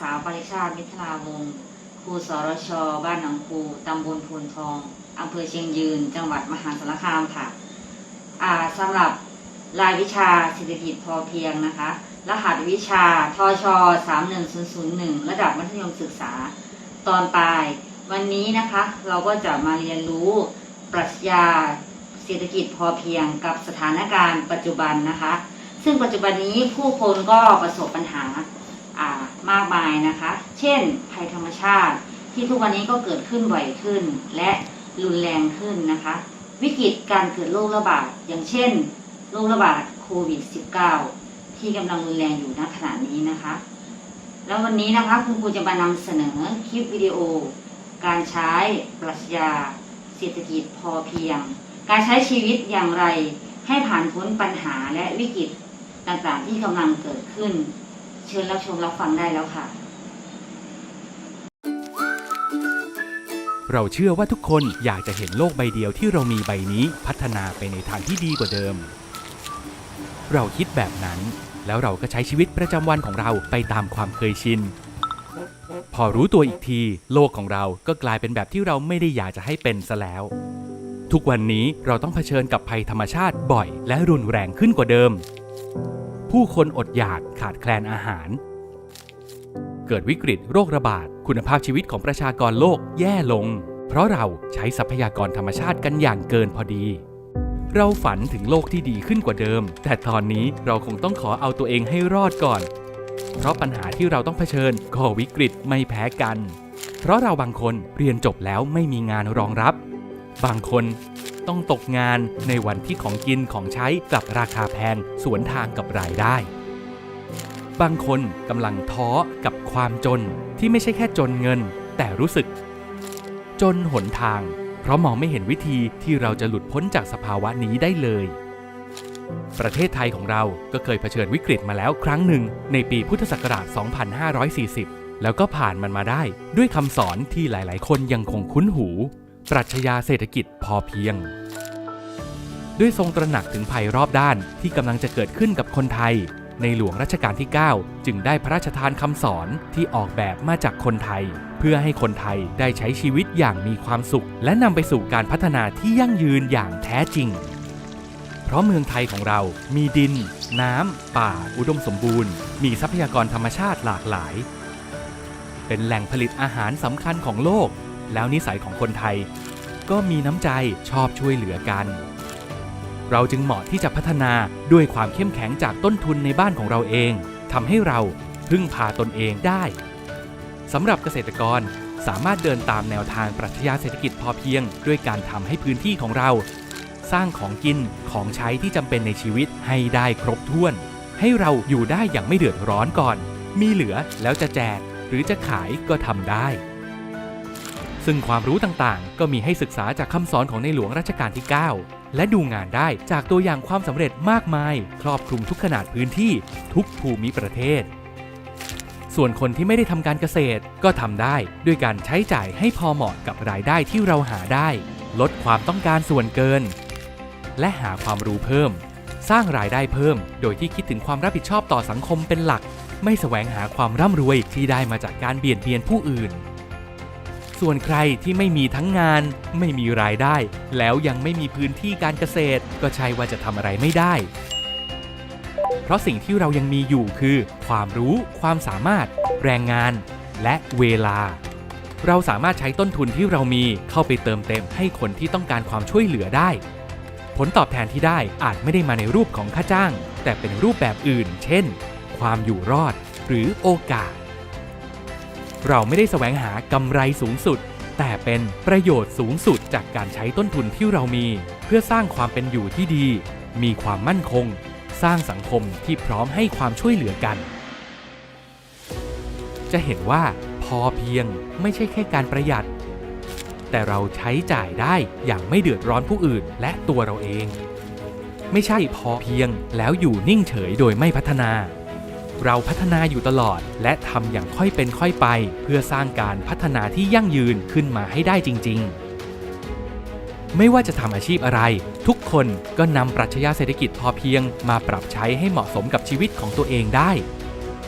สาวปริชาติมิทราวงศ์ครูสรช บ้านหนองคูตำบลพูนทองอำเภอเชียงยืน จังหวัดมหาสารคามค่ะอ่าสำหรับรายวิชาเศรษฐกิจพอเพียงนะคะ รหัสวิชาทช31001 ระดับมัธยมศึกษาตอนปลาย วันนี้นะคะ เราก็จะมาเรียนรู้ปรัชญาเศรษฐกิจพอเพียงกับสถานการณ์ปัจจุบันนะคะ ซึ่งปัจจุบันนี้ผู้คนก็ประสบปัญหา มากมายนะคะ เช่น ภัยธรรมชาติที่ทุกวันนี้ก็เกิดขึ้นบ่อยขึ้น และรุนแรงขึ้นนะคะ วิกฤตการเกิดโรคระบาดอย่างเช่นโรคระบาดโควิด -19 ที่กำลังรุนแรงอยู่ณขณะนี้นะคะ แล้ววันนี้นะคะคุณครูจะมานำเสนอคลิปวิดีโอ การใช้ปรัชญาเศรษฐกิจพอเพียง การใช้ชีวิตอย่างไรให้ผ่านพ้นปัญหาและวิกฤตต่างๆที่กำลังเกิดขึ้น เชิญรับชมรับฟังได้แล้วค่ะ เราเชื่อว่าทุกคนอยากจะเห็นโลกใบเดียวที่เรามีใบนี้พัฒนาไปในทางที่ดีกว่าเดิม เราคิดแบบนั้น แล้วเราก็ใช้ชีวิตประจำวันของเราไปตามความเคยชิน พอรู้ตัวอีกที โลกของเราก็กลายเป็นแบบที่เราไม่ได้อยากจะให้เป็นซะแล้วทุกวันนี้เราต้องเผชิญกับภัยธรรมชาติบ่อยและรุนแรงขึ้นกว่าเดิม ผู้คนอดอยากขาดแคลนอาหาร เกิดวิกฤตโรคระบาด คุณภาพชีวิตของประชากรโลกแย่ลง เพราะเราใช้ทรัพยากรธรรมชาติกันอย่างเกินพอดี เราฝันถึงโลกที่ดีขึ้นกว่าเดิม แต่ตอนนี้เราคงต้องขอเอาตัวเองให้รอดก่อน เพราะปัญหาที่เราต้องเผชิญก็วิกฤตไม่แพ้กัน เพราะเราบางคนเรียนจบแล้วไม่มีงานรองรับ บางคน ต้องตกงานในวันที่ของกินของใช้กลับราคาแพงสวนทางกับรายได้ บางคนกำลังท้อกับความจนที่ไม่ใช่แค่จนเงิน แต่รู้สึก จนหนทาง เพราะมองไม่เห็นวิธีที่เราจะหลุดพ้นจากสภาวะนี้ได้เลยประเทศไทยของเราก็เคยเผชิญวิกฤตมาแล้วครั้งหนึ่ง ในปีพุทธศักราช 2540 แล้วก็ผ่านมันมาได้ด้วยคำสอนที่หลาย ๆ คนยังคงคุ้นหู ปรัชญาเศรษฐกิจพอเพียง ด้วยทรงตระหนักถึงภัยรอบด้านที่กำลังจะเกิดขึ้นกับคนไทย ในหลวงรัชกาลที่ 9 จึงได้พระราชทานคำสอนที่ออกแบบมาจากคนไทย เพื่อให้คนไทยได้ใช้ชีวิตอย่างมีความสุข และนำไปสู่การพัฒนาที่ยั่งยืนอย่างแท้จริง เพราะเมืองไทยของเรามีดิน น้ำ ป่า อุดมสมบูรณ์ มีทรัพยากรธรรมชาติหลากหลาย เป็นแหล่งผลิตอาหารสำคัญของโลก แล้วนิสัยของคนไทย ก็มีน้ำใจชอบช่วยเหลือกัน เราจึงเหมาะที่จะพัฒนาด้วยความเข้มแข็งจากต้นทุนในบ้านของเราเองทำให้เราพึ่งพาตนเองได้สำหรับเกษตรกรสามารถเดินตามแนวทางปรัชญาเศรษฐกิจพอเพียง ด้วยการทำให้พื้นที่ของเรา สร้างของกินของใช้ที่จำเป็นในชีวิตให้ได้ครบถ้วน ให้เราอยู่ได้อย่างไม่เดือดร้อนก่อน มีเหลือแล้วจะแจก หรือจะขายก็ทำได้ ซึ่งความรู้ต่างๆ ก็มีให้ศึกษาจากคำสอนของในหลวงรัชกาลที่ 9 และดูงานได้จากตัวอย่างความสำเร็จมากมาย ครอบคลุมทุกขนาดพื้นที่ ทุกภูมิประเทศ ส่วนคนที่ไม่ได้ทำการเกษตรก็ทำได้ด้วยการใช้จ่ายให้พอเหมาะกับรายได้ที่เราหาได้ ลดความต้องการส่วนเกิน และหาความรู้เพิ่ม สร้างรายได้เพิ่ม โดยที่คิดถึงความรับผิดชอบต่อสังคมเป็นหลัก ไม่แสวงหาความร่ำรวยที่ได้มาจากการเบียดเบียนผู้อื่น ส่วนใครที่ไม่มีทั้งงาน ไม่มีรายได้ แล้วยังไม่มีพื้นที่การเกษตร ก็ใช่ว่าจะทำอะไรไม่ได้ เพราะสิ่งที่เรายังมีอยู่คือ ความรู้ ความสามารถ แรงงาน และเวลา เราสามารถใช้ต้นทุนที่เรามีเข้าไปเติมเต็มให้คนที่ต้องการความช่วยเหลือได้ ผลตอบแทนที่ได้อาจไม่ได้มาในรูปของค่าจ้าง แต่เป็นรูปแบบอื่น เช่น ความอยู่รอด หรือโอกาส เราไม่ได้แสวงหากำไรสูงสุด แต่เป็นประโยชน์สูงสุดจากการใช้ต้นทุนที่เรามี เพื่อสร้างความเป็นอยู่ที่ดี มีความมั่นคง สร้างสังคมที่พร้อมให้ความช่วยเหลือกัน จะเห็นว่าพอเพียงไม่ใช่แค่การประหยัด แต่เราใช้จ่ายได้อย่างไม่เดือดร้อนผู้อื่นและตัวเราเอง ไม่ใช่พอเพียงแล้วอยู่นิ่งเฉยโดยไม่พัฒนา เราพัฒนาอยู่ตลอด และทำอย่างค่อยเป็นค่อยไป เพื่อสร้างการพัฒนาที่ยั่งยืนขึ้นมาให้ได้จริง ๆไม่ว่าจะทำอาชีพอะไร ทุกคนก็นำปรัชญาเศรษฐกิจพอเพียง มาปรับใช้ให้เหมาะสมกับชีวิตของตัวเองได้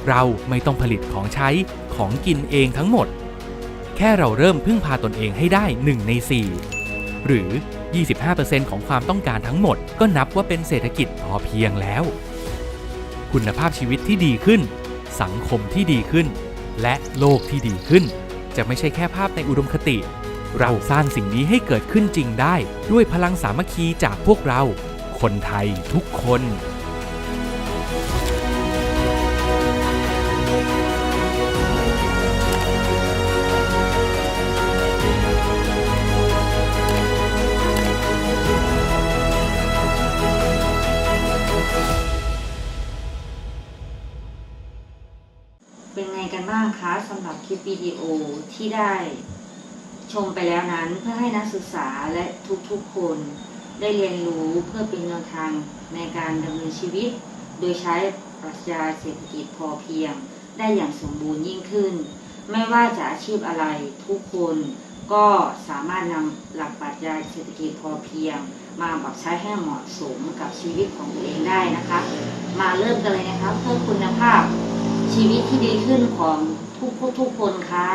เราไม่ต้องผลิตของใช้ของกินเองทั้งหมด แค่เราเริ่มพึ่งพาตนเองให้ได้ 1 ใน 4 หรือ 25%ของความต้องการทั้งหมด ก็นับว่าเป็นเศรษฐกิจพอเพียงแล้ว คุณภาพชีวิตที่ดีขึ้น สังคมที่ดีขึ้น และโลกที่ดีขึ้น จะไม่ใช่แค่ภาพในอุดมคติ เราสร้างสิ่งนี้ให้เกิดขึ้นจริงได้ ด้วยพลังสามัคคีจากพวกเรา คนไทยทุกคน เป็นไงกันบ้างคะสำหรับคลิปวิดีโอที่ได้ชมไปแล้วนั้นเพื่อให้นักศึกษาและทุกๆคนได้เรียนรู้เพื่อเป็นแนวทางในการดำเนินชีวิต โดยใช้ปรัชญาเศรษฐกิจพอเพียง ได้อย่างสมบูรณ์ยิ่งขึ้น ไม่ว่าจะอาชีพอะไรทุกคนก็สามารถนำหลักปรัชญาเศรษฐกิจพอเพียง มาปรับใช้ให้เหมาะสมกับชีวิตของตัวเองได้นะคะ มาเริ่มกันเลยนะคะเพื่อคุณภาพ ชีวิตที่ดีขึ้นของทุกผู้ทุกคนค่ะ